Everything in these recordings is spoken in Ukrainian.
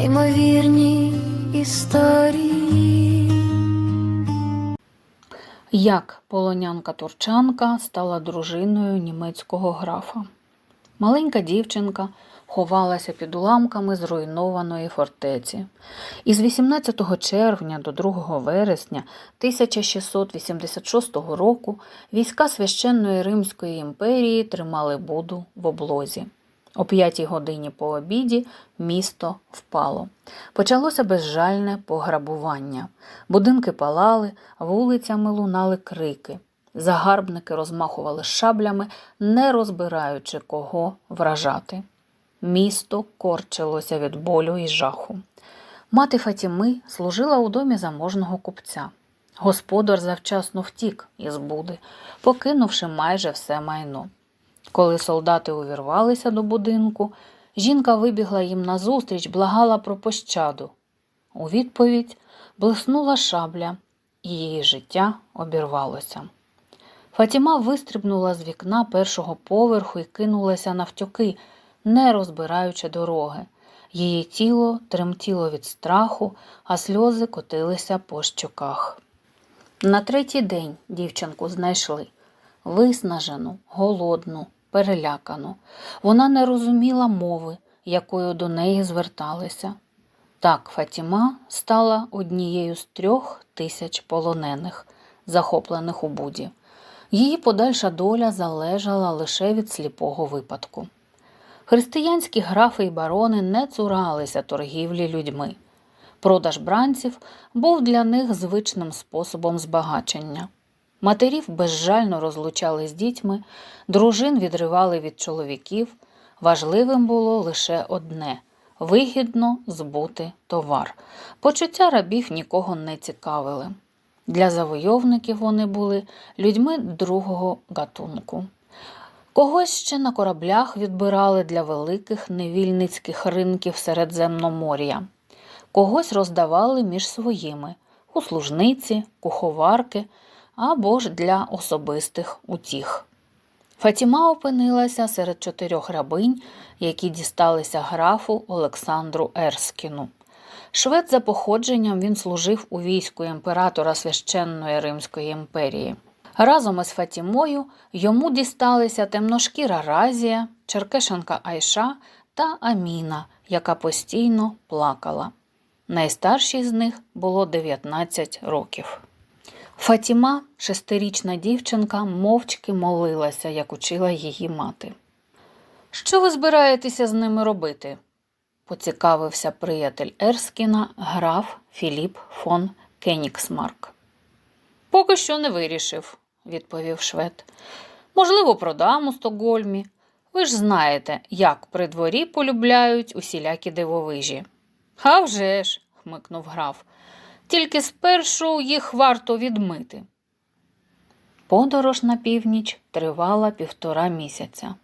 неймовірні історії. Як полонянка турчанка стала дружиною німецького графа. Маленька дівчинка ховалася під уламками зруйнованої фортеці. Із 18 червня до 2 вересня 1686 року війська священної Римської імперії тримали Буду в облозі. О п'ятій годині по обіді місто впало. Почалося безжальне пограбування. Будинки палали, вулицями лунали крики. Загарбники розмахували шаблями, не розбираючи кого вражати. Місто корчилося від болю і жаху. Мати Фатіми служила у домі заможного купця. Господар завчасно втік із буди, покинувши майже все майно. Коли солдати увірвалися до будинку, жінка вибігла їм назустріч, благала про пощаду. У відповідь блиснула шабля, і її життя обірвалося. Фатіма вистрибнула з вікна першого поверху і кинулася навтьоки, не розбираючи дороги. Її тіло тремтіло від страху, а сльози котилися по щоках. На третій день дівчинку знайшли виснажену, голодну, перелякану. Вона не розуміла мови, якою до неї зверталися. Так Фатіма стала однією з трьох тисяч полонених, захоплених у Буді. Її подальша доля залежала лише від сліпого випадку. Християнські графи і барони не цуралися торгівлі людьми. Продаж бранців був для них звичним способом збагачення. Матерів безжально розлучали з дітьми, дружин відривали від чоловіків. Важливим було лише одне вигідно збути товар. Почуття рабів нікого не цікавили. Для завойовників вони були людьми другого гатунку. Когось ще на кораблях відбирали для великих невільницьких ринків Середземномор'я, когось роздавали між своїми у служниці, куховарки або ж для особистих утіх. Фатіма опинилася серед чотирьох рабинь, які дісталися графу Олександру Ерскіну. Швед за походженням він служив у війську імператора священної Римської імперії. Разом із Фатімою йому дісталися темношкіра Разія, Черкешенка Айша та Аміна, яка постійно плакала. Найстаршій з них було 19 років. Фатіма, шестирічна дівчинка, мовчки молилася, як учила її мати. Що ви збираєтеся з ними робити? поцікавився приятель Ерскіна, граф Філіп фон Кеніксмарк. Поки що не вирішив, відповів швед. Можливо, продам у Стокгольмі. Ви ж знаєте, як при дворі полюбляють усілякі дивовижі. «А вже ж», – хмикнув граф, тільки спершу їх варто відмити. Подорож на північ тривала півтора місяця.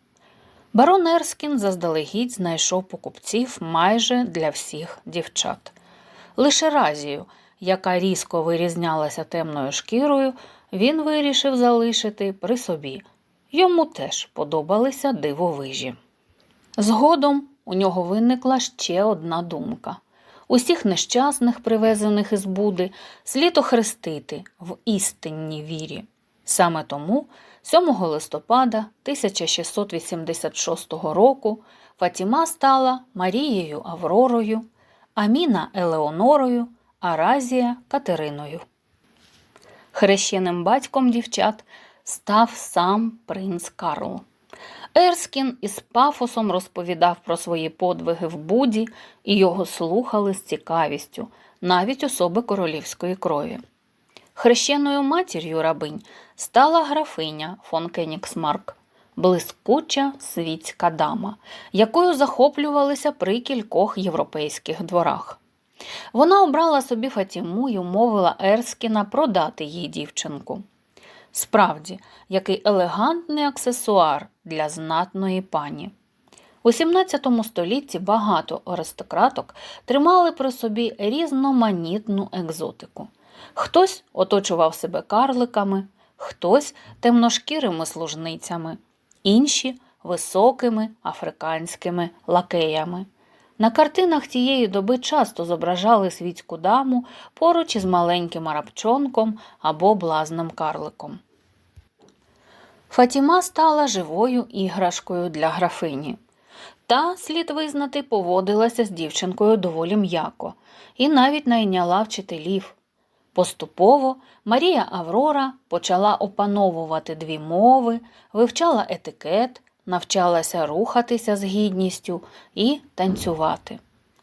Барон Ерскін заздалегідь знайшов покупців майже для всіх дівчат. Лише разію, яка різко вирізнялася темною шкірою, він вирішив залишити при собі. Йому теж подобалися дивовижі. Згодом у нього виникла ще одна думка. Усіх нещасних, привезених із Буди, слід охрестити в істинній вірі. Саме тому 7 листопада 1686 року Фатіма стала Марією Авророю, Аміна Елеонорою, Аразія Катериною. Хрещеним батьком дівчат став сам принц Карл. Ерскін із пафосом розповідав про свої подвиги в Буді, і його слухали з цікавістю, навіть особи королівської крові. Хрещеною матір'ю рабинь стала графиня фон Кеніксмарк, блискуча світська дама, якою захоплювалися при кількох європейських дворах. Вона обрала собі Фатіму й умовила Ерскіна продати їй дівчинку. Справді, який елегантний аксесуар для знатної пані. У 17 столітті багато аристократок тримали при собі різноманітну екзотику. Хтось оточував себе карликами, хтось темношкірими служницями, інші високими африканськими лакеями. На картинах цієї доби часто зображали світську даму поруч із маленьким арабчонком або блазним карликом. Фатіма стала живою іграшкою для графині. Та, слід визнати, поводилася з дівчинкою доволі м'яко і навіть найняла вчителів. Поступово Марія Аврора почала опановувати дві мови, вивчала етикет, навчалася рухатися з гідністю і танцювати.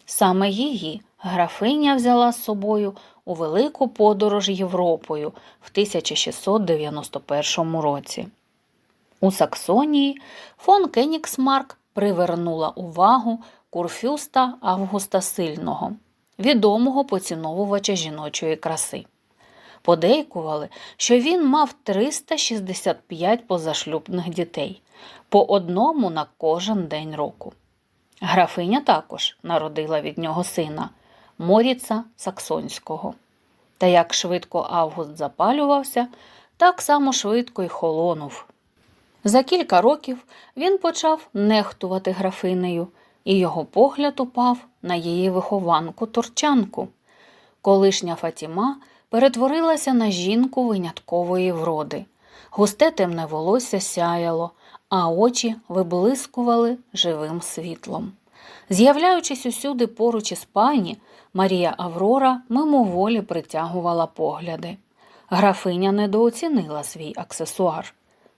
Саме її графиня взяла з собою у велику подорож Європою в 1691 році. У Саксонії фон Кенігсмарк привернула увагу курфюста Августа Сильного, відомого поціновувача жіночої краси. Подейкували, що він мав 365 позашлюбних дітей, по одному на кожен день року. Графиня також народила від нього сина Моріца Саксонського. Та як швидко Август запалювався, так само швидко й холонув. За кілька років він почав нехтувати графинею, і його погляд упав на її вихованку турчанку. Колишня Фатіма перетворилася на жінку виняткової вроди. Густе темне волосся сяяло, а очі виблискували живим світлом. З'являючись усюди поруч із пані, Марія Аврора мимоволі притягувала погляди. Графиня недооцінила свій аксесуар.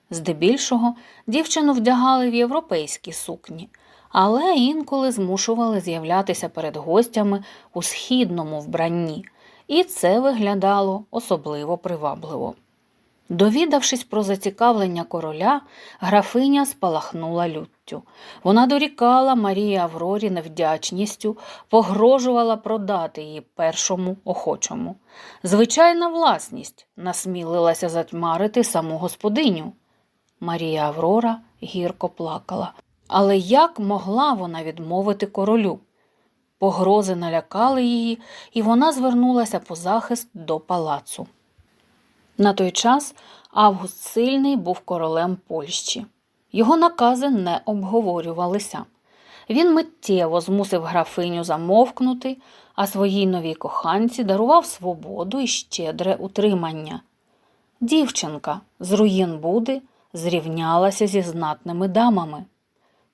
Здебільшого дівчину вдягали в європейські сукні, але інколи змушували з'являтися перед гостями у східному вбранні, і це виглядало особливо привабливо. Довідавшись про зацікавлення короля, графиня спалахнула люттю. Вона дорікала Марії Аврорі невдячністю, погрожувала продати її першому охочому. Звичайна власність насмілилася затьмарити саму господиню. Марія Аврора гірко плакала. Але як могла вона відмовити королю? Погрози налякали її, і вона звернулася по захист до палацу. На той час Август Сильний був королем Польщі. Його накази не обговорювалися. Він миттєво змусив графиню замовкнути, а своїй новій коханці дарував свободу і щедре утримання. Дівчинка з руїн Буди зрівнялася зі знатними дамами.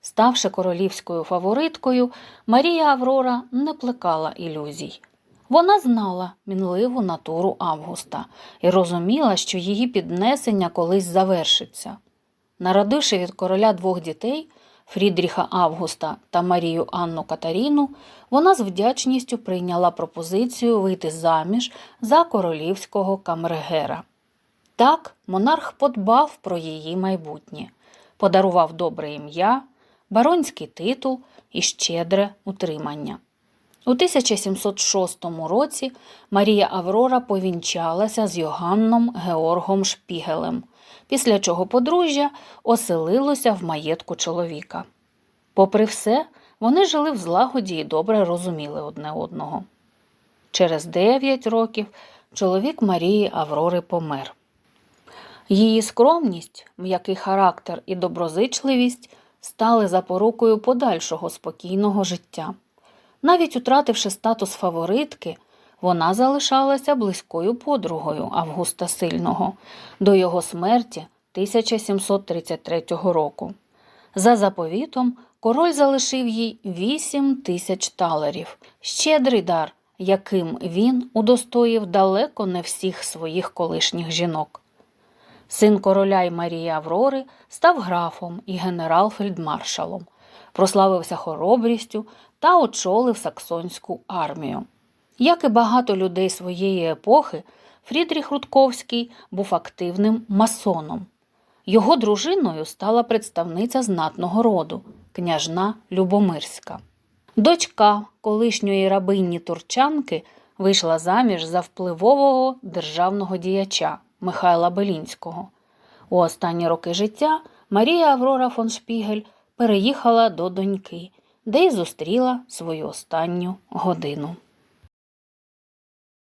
Ставши королівською фавориткою, Марія Аврора не плекала ілюзій. Вона знала мінливу натуру Августа і розуміла, що її піднесення колись завершиться. Народивши від короля двох дітей Фрідріха Августа та Марію Анну Катаріну, вона з вдячністю прийняла пропозицію вийти заміж за королівського камергера. Так монарх подбав про її майбутнє, подарував добре ім'я, баронський титул і щедре утримання. У 1706 році Марія Аврора повінчалася з Йоганном Георгом Шпігелем, після чого подружжя оселилося в маєтку чоловіка. Попри все, вони жили в злагоді і добре розуміли одне одного. Через дев'ять років чоловік Марії Аврори помер. Її скромність, м'який характер і доброзичливість стали запорукою подальшого спокійного життя. Навіть утративши статус фаворитки, вона залишалася близькою подругою Августа Сильного до його смерті 1733 року. За заповітом король залишив їй 8 тисяч талерів, щедрий дар, яким він удостоїв далеко не всіх своїх колишніх жінок. Син короля й Марії Аврори став графом і генерал-фельдмаршалом, прославився хоробрістю та очолив саксонську армію. Як і багато людей своєї епохи, Фрідріх Рудковський був активним масоном. Його дружиною стала представниця знатного роду, княжна Любомирська. Дочка колишньої рабині турчанки вийшла заміж за впливового державного діяча Михайла Белінського. У останні роки життя Марія Аврора фон Шпігель переїхала до доньки, де й зустріла свою останню годину.